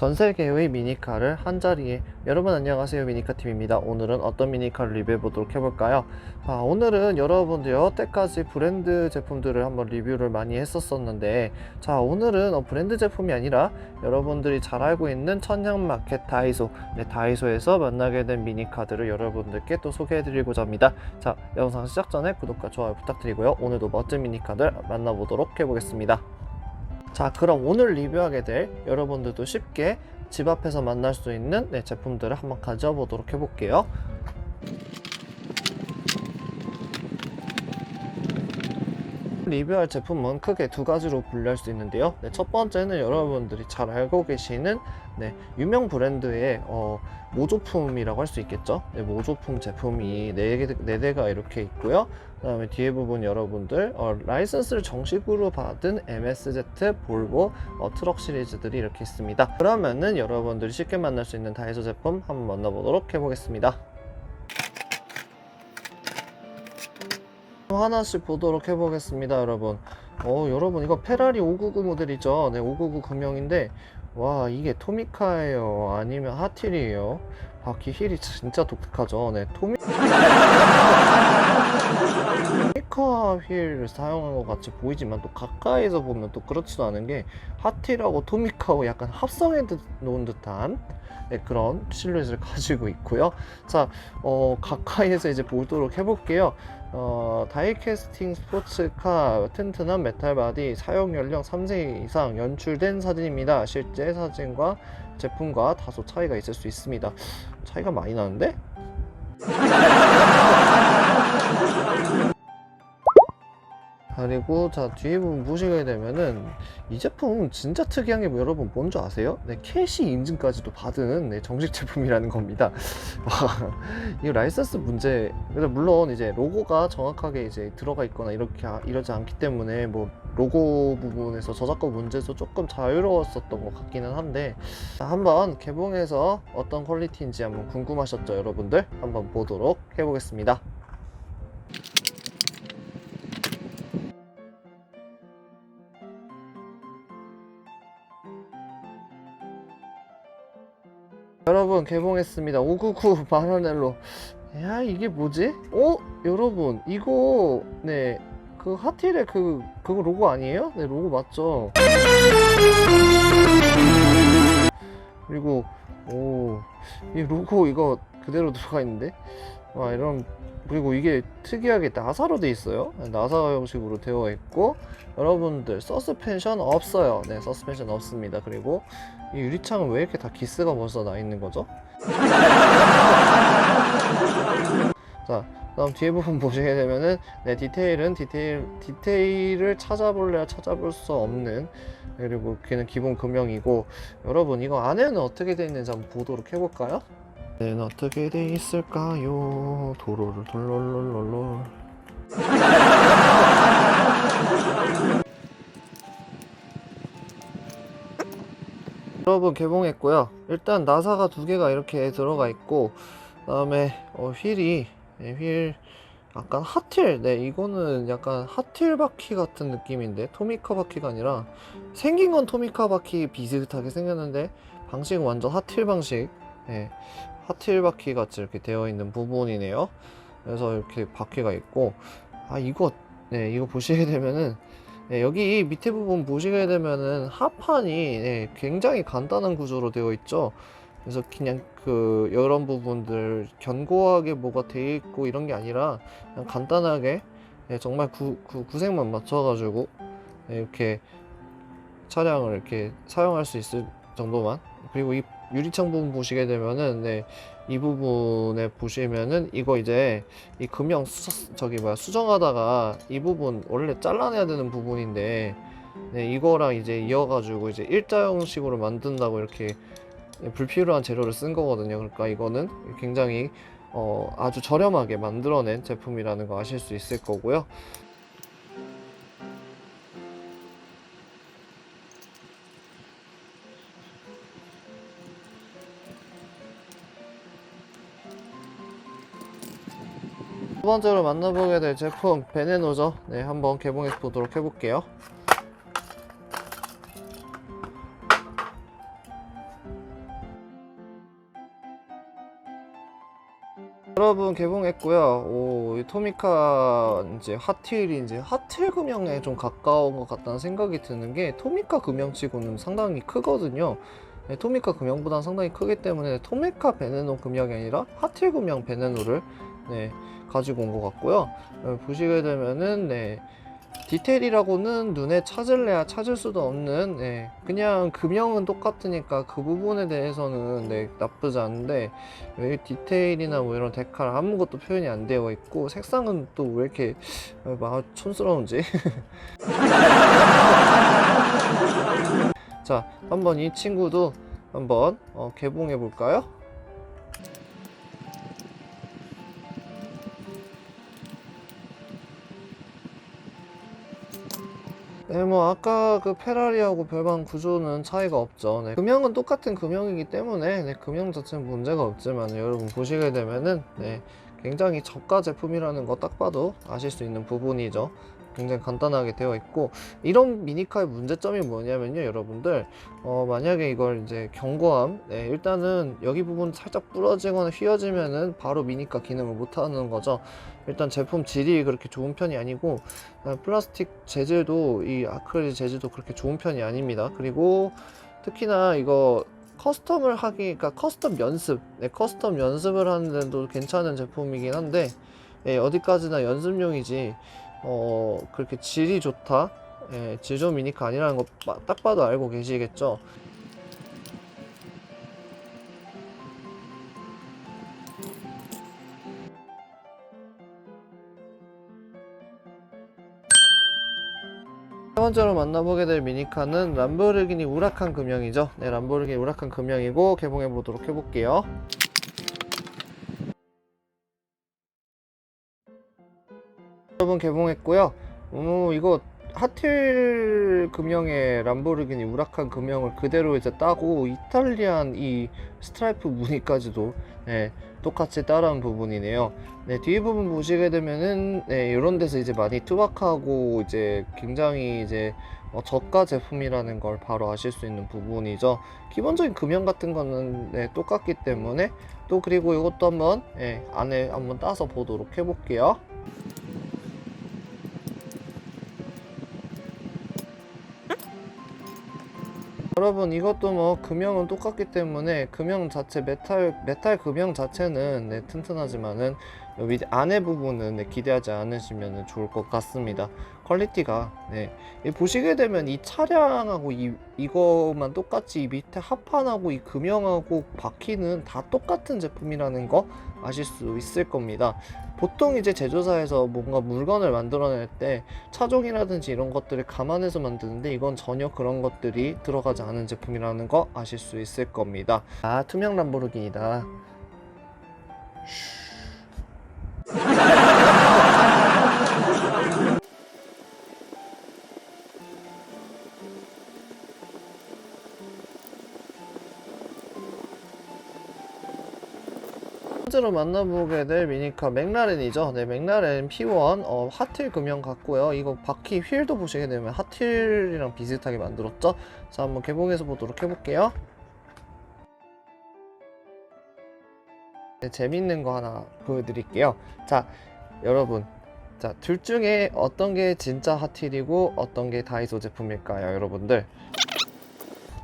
전 세계의 미니카를 한 자리에. 여러분 안녕하세요 미니카팀입니다. 오늘은 어떤 미니카를 리뷰해 보도록 해볼까요? 아, 오늘은 여러분들 여태까지 브랜드 제품들을 한번 리뷰를 많이 했었었는데 자 오늘은 어, 브랜드 제품이 아니라 여러분들이 잘 알고 있는 천양마켓 다이소. 네, 다이소에서 만나게 된 미니카들을 여러분들께 또 소개해 드리고자 합니다. 자 영상 시작 전에 구독과 좋아요 부탁드리고요. 오늘도 멋진 미니카들 만나보도록 해보겠습니다 자 그럼 오늘 리뷰하게 될 여러분들도 쉽게 집 앞에서 만날 수 있는 네, 제품들을 한번 가져와 보도록 해볼게요 리뷰할 제품은 크게 두 가지로 분류할 수 있는데요 네, 첫 번째는 여러분들이 잘 알고 계시는 네, 유명 브랜드의 어, 모조품이라고 할 수 있겠죠 네, 모조품 제품이 네, 개- 네 대가 이렇게 있고요 그 다음에 뒤에 부분 여러분들 어, 라이선스를 정식으로 받은 MSZ, 볼보 어, 트럭 시리즈들이 이렇게 있습니다. 그러면은 여러분들이 쉽게 만날 수 있는 다이소 제품 한번 만나보도록 해보겠습니다. 하나씩 보도록 해보겠습니다, 여러분. 어, 여러분 이거 페라리 599 모델이죠. 네, 599 금형인데 와 이게 토미카예요, 아니면 하틸이에요? 바퀴 힐이 진짜 독특하죠. 네, 토미 토미카 휠을 사용한 것 같이 보이지만 또 가까이서 보면 또 그렇지도 않은 게 하틸하고 토미카하고 약간 합성해 듯- 놓은 듯한 네, 그런 실루엣을 가지고 있고요. 자, 어, 가까이에서 이제 보도록 해볼게요. 어, 다이캐스팅 스포츠카 튼튼한 메탈 바디 사용 연령 3세 이상 연출된 사진입니다. 실제 사진과 제품과 다소 차이가 있을 수 있습니다. 차이가 많이 나는데? 그리고 자 뒤에 부분 보시게 되면은 이 제품 진짜 특이한 게 뭐 여러분 뭔지 아세요? 네 캐시 인증까지도 받은 네, 정식 제품이라는 겁니다. 와, 이 라이선스 문제 물론 이제 로고가 정확하게 이제 들어가 있거나 이렇게 아- 이러지 않기 때문에 뭐 로고 부분에서 저작권 문제에서 조금 자유로웠었던 것 같기는 한데 자, 한번 개봉해서 어떤 퀄리티인지 한번 궁금하셨죠 여러분들 한번 보도록 해보겠습니다. 여러분 개봉했습니다 599 마라넬로 야 이게 뭐지? 어? 여러분 이거 네 그 하틸의 그 그거 로고 아니에요? 네 로고 맞죠? 그리고 오 이 로고 이거 그대로 들어가 있는데 와 이런 그리고 이게 특이하게 나사로 돼 있어요 나사 형식으로 되어 있고 여러분들 서스펜션 없어요 네 서스펜션 없습니다 그리고 이 유리창은 왜 이렇게 다 기스가 벌써 나 있는 거죠? 자, 다음 뒤에 부분 보시게 되면은 네 디테일은 디테일 디테일을 찾아볼래야 찾아볼 수 없는 그리고 걔는 기본 금형이고 여러분 이거 안에는 어떻게 돼 있는지 한번 보도록 해볼까요? 네, 어떻게 돼 있을까요? 도로를 돌롤롤롤롤 여러분 개봉했고요. 일단 나사가 두 개가 이렇게 들어가 있고 그 다음에 어, 휠이 네, 휠 약간 하틸 네 이거는 약간 하틸 바퀴 같은 느낌인데 토미카 바퀴가 아니라 생긴 건 토미카 바퀴 비슷하게 생겼는데 방식은 완전 하틸 방식 네, 하틸 바퀴 같이 이렇게 되어 있는 부분이네요. 그래서 이렇게 바퀴가 있고 아 이거 네 이거 보시게 되면은 네, 여기 밑에 부분 보시게 되면은 하판이 네, 굉장히 간단한 구조로 되어 있죠. 그래서 그냥 그 이런 부분들 견고하게 뭐가 돼 있고 이런 게 아니라 그냥 간단하게 네, 정말 구, 구, 구색만 맞춰가지고 네, 이렇게 차량을 이렇게 사용할 수 있을 정도만 그리고 이 유리창 부분 보시게 되면은 네, 이 부분에 보시면은 이거 이제 이 금형 수, 저기 뭐야 수정하다가 이 부분 원래 잘라내야 되는 부분인데 네, 이거랑 이제 이어가지고 이제 일자 형식으로 만든다고 이렇게 불필요한 재료를 쓴 거거든요. 그러니까 이거는 굉장히 어, 아주 저렴하게 만들어낸 제품이라는 거 아실 수 있을 거고요. 두 번째로 만나보게 될 제품 베네노죠. 네, 한번 개봉해 보도록 해볼게요. 여러분 개봉했고요. 오, 이 토미카 이제 이제 핫힐 금형에 좀 가까운 것 같다는 생각이 드는 게 토미카 금형치고는 상당히 크거든요. 네, 토미카 금형보다는 상당히 크기 때문에 토미카 베네노 금형이 아니라 핫힐 금형 베네노를 네, 가지고 온 것 같고요. 어, 보시게 되면은 네, 디테일이라고는 눈에 찾을래야 찾을 수도 없는 네, 그냥 금형은 똑같으니까 그 부분에 대해서는 네, 나쁘지 않은데 왜 디테일이나 뭐 이런 데칼 아무것도 표현이 안 되어 있고 색상은 또 왜 이렇게 어, 막 촌스러운지 자 한번 이 친구도 한번 어, 개봉해 볼까요? 네, 뭐 아까 그 페라리하고 별반 구조는 차이가 없죠. 네, 금형은 똑같은 금형이기 때문에 네, 금형 자체는 문제가 없지만 여러분 보시게 되면은 네, 굉장히 저가 제품이라는 거 딱 봐도 아실 수 있는 부분이죠. 굉장히 간단하게 되어 있고 이런 미니카의 문제점이 뭐냐면요, 여러분들 어, 만약에 이걸 이제 경고함, 네, 일단은 여기 부분 살짝 부러지거나 휘어지면은 바로 미니카 기능을 못 하는 거죠. 일단 제품 질이 그렇게 좋은 편이 아니고 아, 플라스틱 재질도 이 아크릴 재질도 그렇게 좋은 편이 아닙니다. 그리고 특히나 이거 커스텀을 하기, 그러니까 커스텀 연습, 네, 커스텀 연습을 하는 데도 괜찮은 제품이긴 한데 예, 어디까지나 연습용이지 어 그렇게 질이 좋다, 예, 질 좋은 미니카 아니라는 거 딱 봐도 알고 계시겠죠. 세 번째로 만나보게 될 미니카는 람보르기니 우라칸 금형이죠. 네, 람보르기니 우라칸 금형이고 개봉해 보도록 해볼게요. 여러분 개봉했고요. 음, 이거 하틸 금형의 람보르기니 우라칸 금형을 그대로 이제 따고 이탈리안 이 스트라이프 무늬까지도 네, 똑같이 따라한 부분이네요. 네, 뒤 부분 보시게 되면은 네, 이런 데서 이제 많이 투박하고 이제 굉장히 이제 어, 저가 제품이라는 걸 바로 아실 수 있는 부분이죠. 기본적인 금형 같은 거는 네, 똑같기 때문에 또 그리고 이것도 한번 네, 안에 한번 따서 보도록 해볼게요. 여러분 이것도 뭐 금형은 똑같기 때문에 금형 자체 메탈 메탈 금형 자체는 네, 튼튼하지만은 요 밑에 안에 부분은 네, 기대하지 않으시면 좋을 것 같습니다. 퀄리티가 네이 보시게 되면 이 차량하고 이 이거만 똑같이 이 밑에 합판하고 이 금형하고 바퀴는 다 똑같은 제품이라는 거 아실 수 있을 겁니다. 보통 이제 제조사에서 뭔가 물건을 만들어낼 때 차종이라든지 이런 것들을 감안해서 만드는데 이건 전혀 그런 것들이 들어가지 않은 제품이라는 거 아실 수 있을 겁니다. 아 투명 람보르기니다. 번째로 만나보게 될 미니카 맥라렌이죠. 네, 맥라렌 P1 어, 하틸 금형 같고요. 이거 바퀴 휠도 보시게 되면 하틸이랑 비슷하게 만들었죠. 자, 한번 개봉해서 보도록 해볼게요. 네, 재밌는 거 하나 보여드릴게요. 자, 여러분. 자, 둘 중에 어떤 게 진짜 하틸이고 어떤 게 다이소 제품일까요, 여러분들?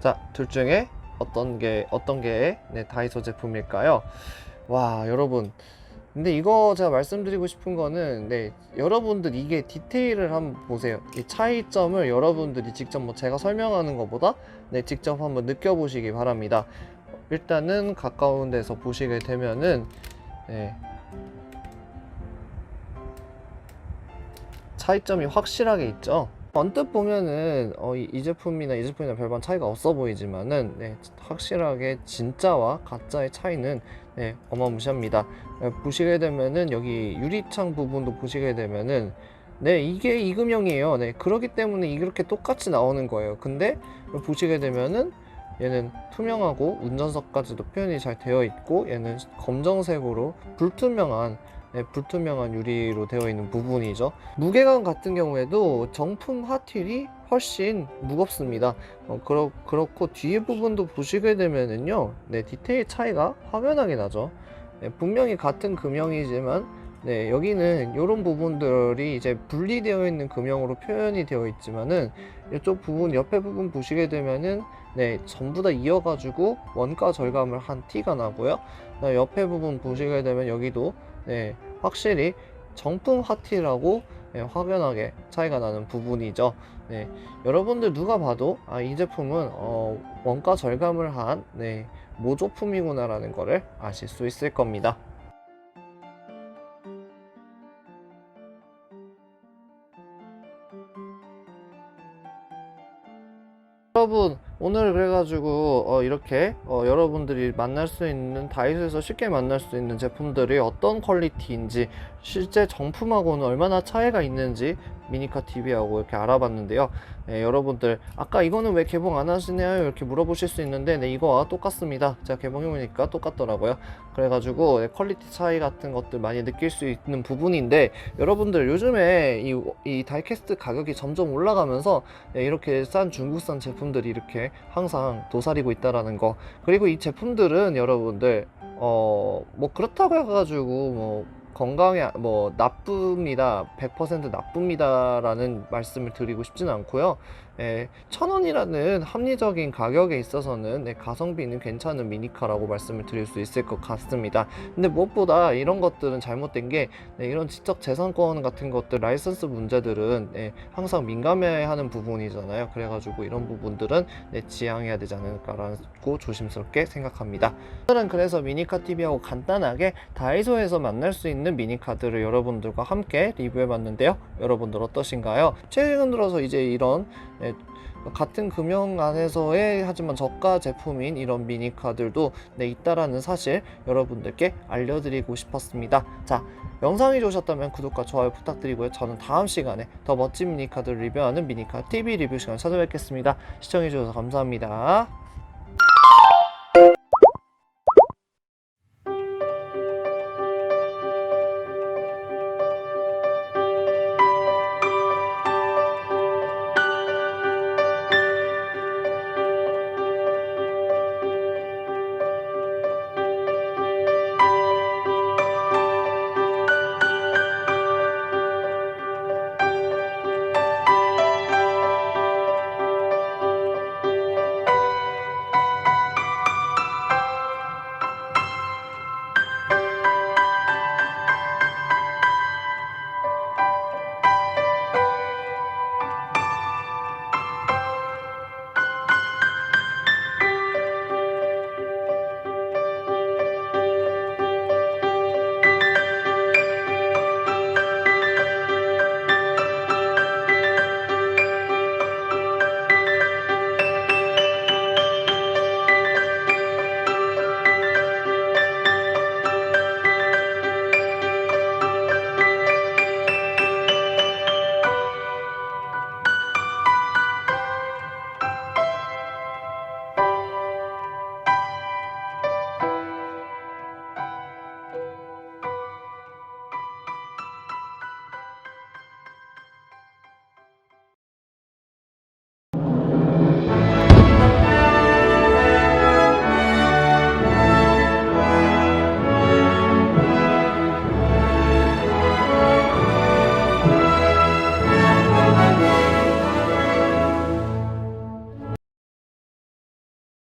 자, 둘 중에 어떤 게 어떤 게 네, 다이소 제품일까요? 와 여러분. 근데 이거 제가 말씀드리고 싶은 거는 네 여러분들 이게 디테일을 한번 보세요. 이 차이점을 여러분들이 직접 뭐 제가 설명하는 것보다 네 직접 한번 느껴보시기 바랍니다. 일단은 가까운 데서 보시게 되면은 네. 차이점이 확실하게 있죠 언뜻 보면은 어, 이, 이 제품이나 이 제품이나 별반 차이가 없어 보이지만은 네, 확실하게 진짜와 가짜의 차이는 네, 어마무시합니다. 네, 보시게 되면은 여기 유리창 부분도 보시게 되면은 네 이게 이금형이에요. 네 그렇기 때문에 이렇게 똑같이 나오는 거예요. 근데 보시게 되면은 얘는 투명하고 운전석까지도 표현이 잘 되어 있고 얘는 검정색으로 불투명한 네, 불투명한 유리로 되어 있는 부분이죠. 무게감 같은 경우에도 정품 핫휠이 훨씬 무겁습니다. 어, 그렇, 그렇고 뒤에 부분도 보시게 되면은요, 네, 디테일 차이가 화면하게 나죠. 네, 분명히 같은 금형이지만, 네, 여기는 이런 부분들이 이제 분리되어 있는 금형으로 표현이 되어 있지만은, 이쪽 부분, 옆에 부분 보시게 되면은, 네, 전부 다 이어가지고 원가 절감을 한 티가 나고요. 네, 옆에 부분 보시게 되면 여기도 네, 확실히 정품 핫티라고 네, 확연하게 차이가 나는 부분이죠. 네, 여러분들 누가 봐도 아, 이 제품은 어, 원가 절감을 한 네, 모조품이구나라는 거를 아실 수 있을 겁니다. 여러분 오늘 그래가지고 어, 이렇게 어, 여러분들이 만날 수 있는 다이소에서 쉽게 만날 수 있는 제품들이 어떤 퀄리티인지 실제 정품하고는 얼마나 차이가 있는지 미니카 TV하고 이렇게 알아봤는데요. 네, 여러분들 아까 이거는 왜 개봉 안 하시나요? 이렇게 물어보실 수 있는데 네, 이거와 똑같습니다. 제가 개봉해보니까 똑같더라고요. 그래가지고 네, 퀄리티 차이 같은 것들 많이 느낄 수 있는 부분인데 여러분들 요즘에 이, 이 다이캐스트 가격이 점점 올라가면서 네, 이렇게 싼 중국산 제품들이 이렇게 항상 도사리고 있다라는 거 그리고 이 제품들은 여러분들 어 뭐 그렇다고 해가지고 뭐 건강에 뭐 나쁩니다. 100% 나쁩니다라는 말씀을 드리고 싶지는 않고요 예, 천 원이라는 합리적인 가격에 있어서는 네, 가성비는 괜찮은 미니카라고 말씀을 드릴 수 있을 것 같습니다. 근데 무엇보다 이런 것들은 잘못된 게 네, 이런 지적 재산권 같은 것들 라이선스 문제들은 네, 항상 민감해하는 부분이잖아요. 그래가지고 이런 부분들은 네, 지양해야 되지 않을까라고 조심스럽게 생각합니다. 오늘은 그래서 미니카 TV하고 간단하게 다이소에서 만날 수 있는 미니카들을 여러분들과 함께 리뷰해봤는데요. 여러분들 어떠신가요? 최근 들어서 이제 이런 네, 같은 금형 안에서의 하지만 저가 제품인 이런 미니카들도 네, 있다라는 사실 여러분들께 알려드리고 싶었습니다. 자, 영상이 좋으셨다면 구독과 좋아요 부탁드리고요. 저는 다음 시간에 더 멋진 미니카들 리뷰하는 미니카 TV 리뷰 시간 찾아뵙겠습니다. 시청해주셔서 감사합니다.